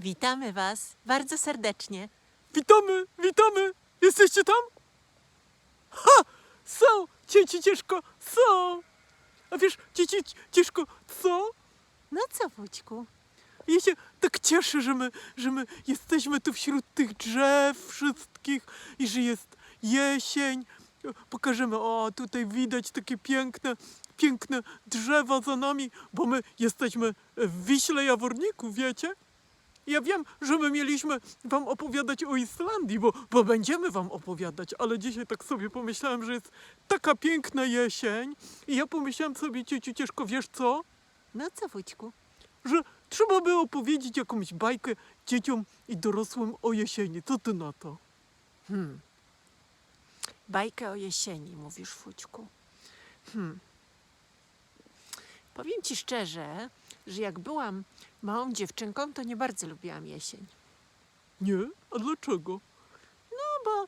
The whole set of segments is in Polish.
Witamy Was bardzo serdecznie. Witamy, witamy! Jesteście tam? Ha! Są! Cieci ciężko, są! A wiesz, cieci ciężko, co? No co, Wućku? Ja się tak cieszę, że my, że my jesteśmy tu wśród tych drzew wszystkich i że jest jesień. Pokażemy, o tutaj widać takie piękne, piękne drzewa za nami, bo my jesteśmy w Wiśle Jaworniku, wiecie? Ja wiem, że my mieliśmy wam opowiadać o Islandii, bo, bo będziemy wam opowiadać, ale dzisiaj tak sobie pomyślałem, że jest taka piękna jesień i ja pomyślałem sobie, cieciu Cieszko, wiesz co? No co, Wućku? że trzeba by opowiedzieć jakąś bajkę dzieciom i dorosłym o jesieni. Co ty na to? Hmm. Bajkę o jesieni, mówisz, Fućku. Hmm. Powiem Ci szczerze, że jak byłam małą dziewczynką, to nie bardzo lubiłam jesień. Nie? A dlaczego? No bo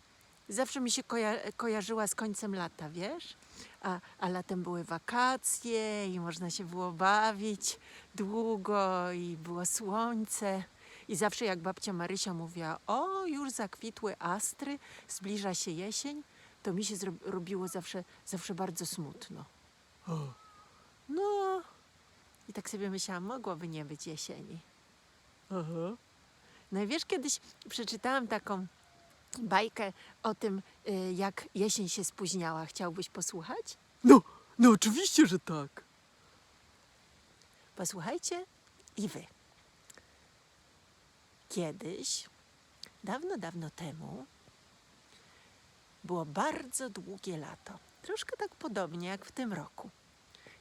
zawsze mi się koja- kojarzyła z końcem lata, wiesz? A, a latem były wakacje i można się było bawić długo i było słońce. I zawsze jak babcia Marysia mówiła, o już zakwitły astry, zbliża się jesień, to mi się robiło zawsze, zawsze bardzo smutno. No i tak sobie myślałam, mogłoby nie być jesieni. aha. No i wiesz, kiedyś przeczytałam taką bajkę o tym, y, jak jesień się spóźniała. Chciałbyś posłuchać? No, no oczywiście, że tak. Posłuchajcie i wy. Kiedyś, dawno, dawno temu, było bardzo długie lato. Troszkę tak podobnie jak w tym roku.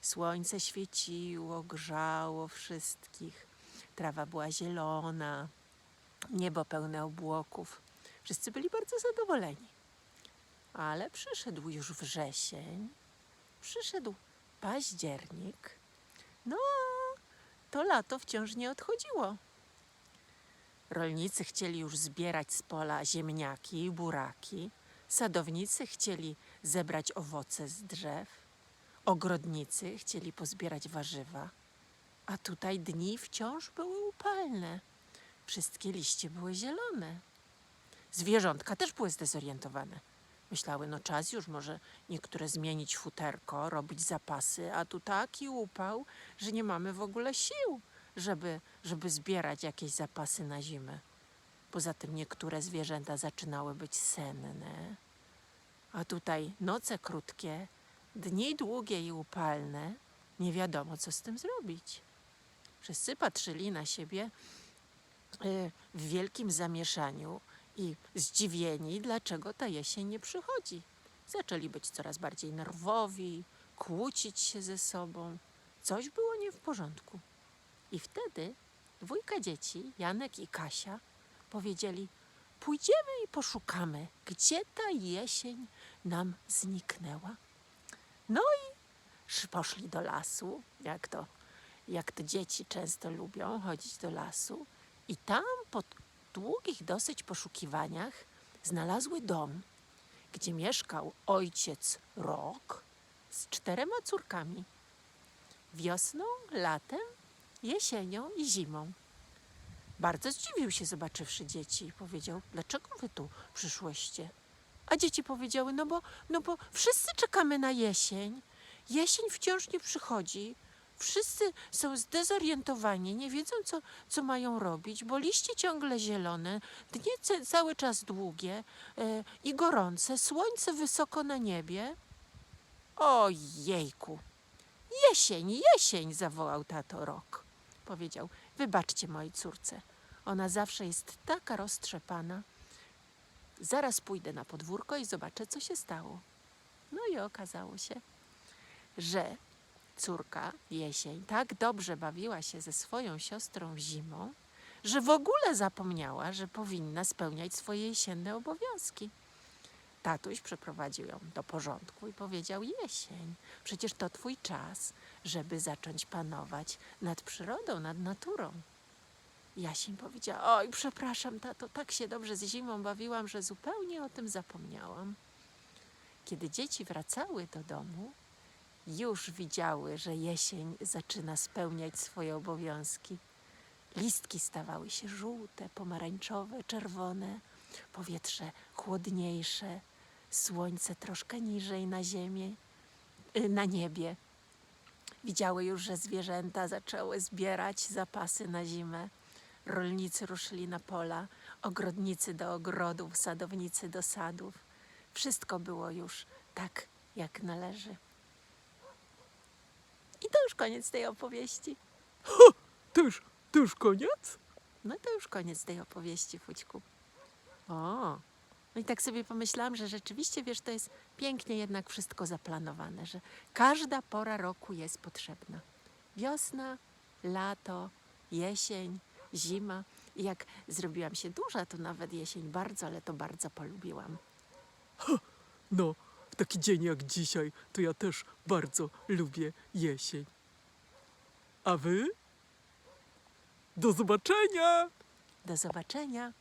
Słońce świeciło, grzało wszystkich. Trawa była zielona, niebo pełne obłoków. Wszyscy byli bardzo zadowoleni. Ale przyszedł już wrzesień, przyszedł październik. No, to lato wciąż nie odchodziło. Rolnicy chcieli już zbierać z pola ziemniaki i buraki. Sadownicy chcieli zebrać owoce z drzew. Ogrodnicy chcieli pozbierać warzywa. A tutaj dni wciąż były upalne. Wszystkie liście były zielone. Zwierzątka też były zdezorientowane. Myślały, no czas już może niektóre zmienić futerko, robić zapasy, a tu taki upał, że nie mamy w ogóle sił, żeby, żeby zbierać jakieś zapasy na zimę. Poza tym niektóre zwierzęta zaczynały być senne, a tutaj noce krótkie, dni długie i upalne, nie wiadomo co z tym zrobić. Wszyscy patrzyli na siebie y, w wielkim zamieszaniu i zdziwieni, dlaczego ta jesień nie przychodzi. Zaczęli być coraz bardziej nerwowi, kłócić się ze sobą. Coś było nie w porządku. I wtedy dwójka dzieci, Janek i Kasia, powiedzieli: Pójdziemy i poszukamy, gdzie ta jesień nam zniknęła. No i sz- poszli do lasu, jak to, jak to dzieci często lubią chodzić do lasu. I tam po długich dosyć poszukiwaniach znalazły dom, gdzie mieszkał ojciec Rok z czterema córkami. Wiosną, latem, jesienią i zimą. Bardzo zdziwił się, zobaczywszy dzieci, i powiedział: Dlaczego wy tu przyszłyście? A dzieci powiedziały: No bo, no bo wszyscy czekamy na jesień. Jesień wciąż nie przychodzi. Wszyscy są zdezorientowani, nie wiedzą, co, co mają robić, bo liście ciągle zielone, dnie cały czas długie e, i gorące, słońce wysoko na niebie. Ojejku! Jesień, jesień! zawołał tato Rok. Powiedział: Wybaczcie mojej córce. Ona zawsze jest taka roztrzepana. Zaraz pójdę na podwórko i zobaczę, co się stało. No i okazało się, że córka jesień tak dobrze bawiła się ze swoją siostrą zimą, że w ogóle zapomniała, że powinna spełniać swoje jesienne obowiązki. Tatuś przeprowadził ją do porządku i powiedział: Jesień, przecież to twój czas, żeby zacząć panować nad przyrodą, nad naturą. Jasień powiedziała: Oj, przepraszam, tato, tak się dobrze z zimą bawiłam, że zupełnie o tym zapomniałam. Kiedy dzieci wracały do domu, już widziały, że jesień zaczyna spełniać swoje obowiązki. Listki stawały się żółte, pomarańczowe, czerwone, powietrze chłodniejsze, słońce troszkę niżej na ziemię, y, na niebie. Widziały już, że zwierzęta zaczęły zbierać zapasy na zimę. Rolnicy ruszyli na pola, ogrodnicy do ogrodów, sadownicy do sadów. Wszystko było już tak, jak należy. I to już koniec tej opowieści. To już, to już koniec? No to już koniec tej opowieści, Fućku. O, no i tak sobie pomyślałam, że rzeczywiście, wiesz, to jest pięknie jednak wszystko zaplanowane, że każda pora roku jest potrzebna. Wiosna, lato, jesień, zima. I jak zrobiłam się duża, to nawet jesień bardzo, ale to bardzo polubiłam. No, w taki dzień jak dzisiaj, to ja też bardzo lubię jesień. A wy? Do zobaczenia! Do zobaczenia.